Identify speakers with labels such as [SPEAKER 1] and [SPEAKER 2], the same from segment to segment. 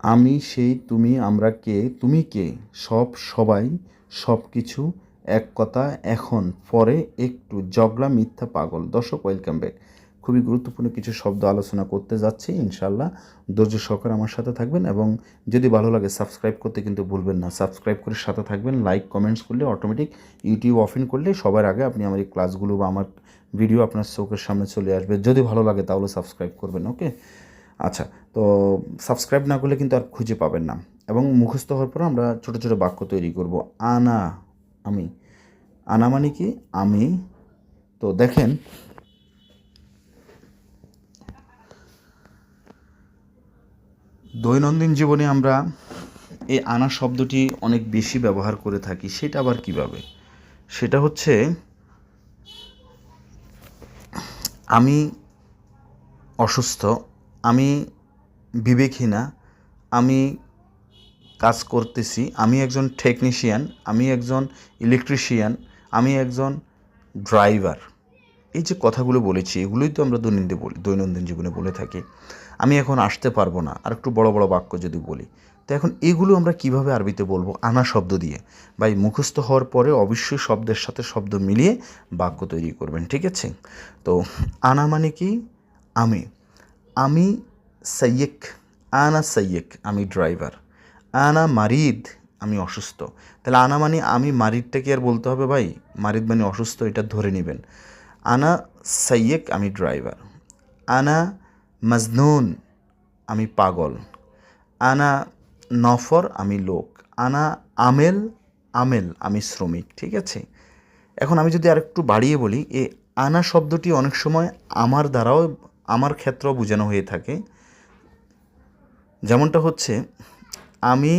[SPEAKER 1] আমি সেই তুমি, আমরা কে, তুমি কে? সব সবাই, সব কিছু এক কথা এখন, পরে একটু। জগলা মিথ্যা, পাগল। দর্শক ওয়েলকাম ব্যাক খুবই গুরুত্বপূর্ণ কিছু শব্দ আলোচনা করতে যাচ্ছি ইনশাল্লাহ ধৈর্য সহকারে আমার সাথে থাকবেন এবং যদি ভালো লাগে সাবস্ক্রাইব করতে কিন্তু ভুলবেন না। সাবস্ক্রাইব করে সাথে থাকবেন লাইক কমেন্টস করলে অটোমেটিক ইউটিউব অফিন করলে সবার আগে আপনি আমার এই ক্লাসগুলো বা আমার ভিডিও আপনার চোখের সামনে চলে আসবে। যদি ভালো লাগে তাহলে সাবস্ক্রাইব করবেন ওকে আচ্ছা তো সাবস্ক্রাইব না করলে কিন্তু আর খুঁজে পাবেন না। এবং মুখস্থ হওয়ার পর আমরা ছোট ছোট বাক্য তৈরি করব। আনা, আমি। আনা মানে কি? আমি। তো দেখেন, দৈনন্দিন জীবনে আমরা এই আনা শব্দটি অনেক বেশি ব্যবহার করে থাকি, সেটা আবার কীভাবে? সেটা হচ্ছে, আমি অসুস্থ, আমি বিবেকহীনা, আমি কাজ করতেছি, আমি একজন টেকনিশিয়ান আমি একজন ইলেকট্রিশিয়ান আমি একজন ড্রাইভার এই যে কথাগুলো বলেছি, এগুলোই তো আমরা দৈনন্দিন বলি, দৈনন্দিন জীবনে বলে থাকি। আমি এখন আসতে পারব না, আর একটু বড় বড় বাক্য যদি বলি, তো এখন এগুলো আমরা কীভাবে আরবিতে বলব? আনা শব্দ দিয়ে। বা মুখস্থ হওয়ার পরে অবশ্যই শব্দের সাথে শব্দ মিলিয়ে বাক্য তৈরি করবেন, ঠিক আছে? তো, আনা মানে কি? আমি। আমি সৈয়ক, আনা সৈয়ক, আমি ড্রাইভার আনা মারিদ, আমি অসুস্থ। তাহলে আনা মানে আমি মারিদটা কি আর বলতে হবে ভাই, মারিদ মানে অসুস্থ, এটা ধরে নেবেন। আনা সৈয়ক, আমি ড্রাইভার আনা মজনুন, আমি পাগল। আনা নফর, আমি লোক। আনা আমেল আমেল, আমি শ্রমিক, ঠিক আছে? এখন আমি যদি আরেকটু বাড়িয়ে বলি এ আনা শব্দটি অনেক সময় আমার দ্বারাও, আমার ক্ষেত্রেও বোঝানো হয়ে থাকে। যেমনটা হচ্ছে, আমি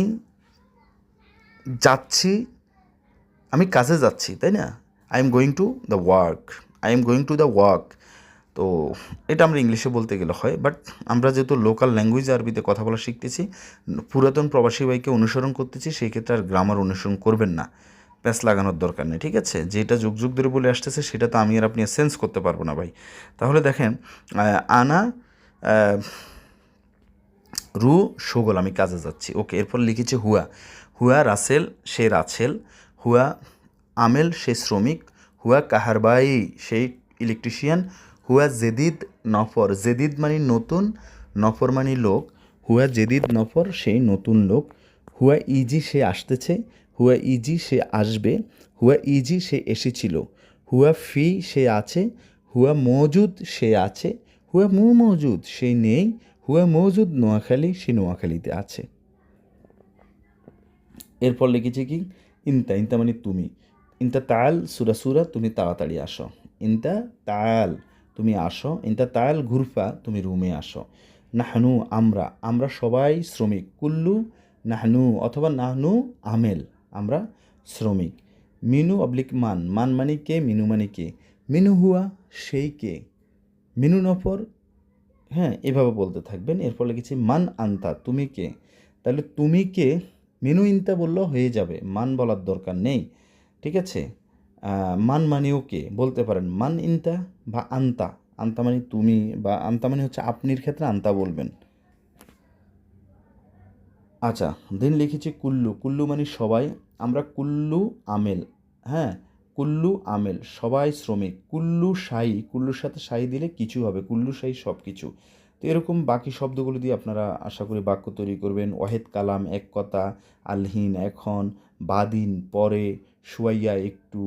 [SPEAKER 1] যাচ্ছি, আমি কাজে যাচ্ছি, তাই না? I am going to the work I am going to the work তো এটা আমরা ইংলিশে বলতে গেলে হয় বাট আমরা যেহেতু লোকাল ল্যাঙ্গুয়েজ আরবিতে কথা বলা শিখতেছি, পুরাতন প্রবাসী ভাইকে অনুসরণ করতেছি, সেই ক্ষেত্রে আর গ্রামার অনুসরণ করবেন না। প্যাঁচ লাগানোর দরকার নেই, ঠিক আছে? যেটা যুগ যুগ ধরে বলে আসতেছে, সেটা তো আমি আর আপনি সেন্স করতে পারব না ভাই। তাহলে দেখেন আনা রু সুগল, আমি কাজে যাচ্ছি। ওকে, এরপর লিখেছে হুয়া। হুয়া রাসেল, সে রাছেল। হুয়া আমেল, সে শ্রমিক। হুয়া কাহারবাই সেই ইলেকট্রিশিয়ান। হুয়া জেদিদ নফর। জেদিদ মানে নতুন, নফর মানে লোক। হুয়া জেদিদ নফর সেই নতুন লোক। হুয়া ইজি, সে আসতেছে। হুয়া ইজি, সে আসবে। হুয়া ইজি, সে এসেছিল। হুয়া ফি, সে আছে। হুয়া মজুদ, সে আছে। হুয়া মু মজুদ, সে নেই। হুয়া মজুদ নোয়াখালী, সে নোয়াখালীতে আছে। এরপর লিখেছে কি? ইনতা ইনতা মানে তুমি। ইনতা তাল, সুরা সুরা, তুমি তাড়াতাড়ি আসো। ইনতা তাল, তুমি আসো। ইনতা তাল, ঘুরফা, তুমি রুমে আসো। নাহনু, আমরা। আমরা সবাই শ্রমিক। কুল্লু, নাহনু, অথবা নাহনু, আমেল। আমরা শ্রমিক। মিনু অবলিক মান। মান মানে কে? মিনু মানে কে? মিনু হুয়া, সেই কে? মিনু নফর হ্যাঁ এভাবে বলতে থাকবেন। এরপর লিখেছি মান আন্তা, তুমি কে? তাহলে তুমি কে? মেনু ইনতা বললেও হয়ে যাবে। মান বলার দরকার নেই। ঠিক আছে? মান মানেও কে? বলতে পারেন, মান ইনতা বা আন্তা। আন্তা মানে তুমি বা আন্তা মানে হচ্ছে আপনির ক্ষেত্রে আন্তা বলবেন। আচ্ছা দেন লিখেছি কুল্লু। কুল্লু মানে সবাই। আমরা কুল্লু, আমেল। হ্যাঁ? কুল্লু আমেল, সবাই শ্রমিক। কুল্লু সাই, কুল্লুর সাথে সাই দিলে কিছু হবে, কুল্লু সাই সব কিছু তো এরকম বাকি শব্দগুলো দিয়ে আপনারা আশা করি বাক্য তৈরি করবেন। ওয়াহেদ কালাম, এক কথা আলহীন এখন, বাদিন, পরে শুয়াইয়া একটু,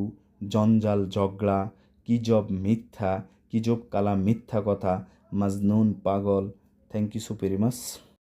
[SPEAKER 1] জঞ্জাল, ঝগড়া কিজব মিথ্যা কিজব কালাম মিথ্যা কথা, মাজনুন, পাগল। Thank you so very much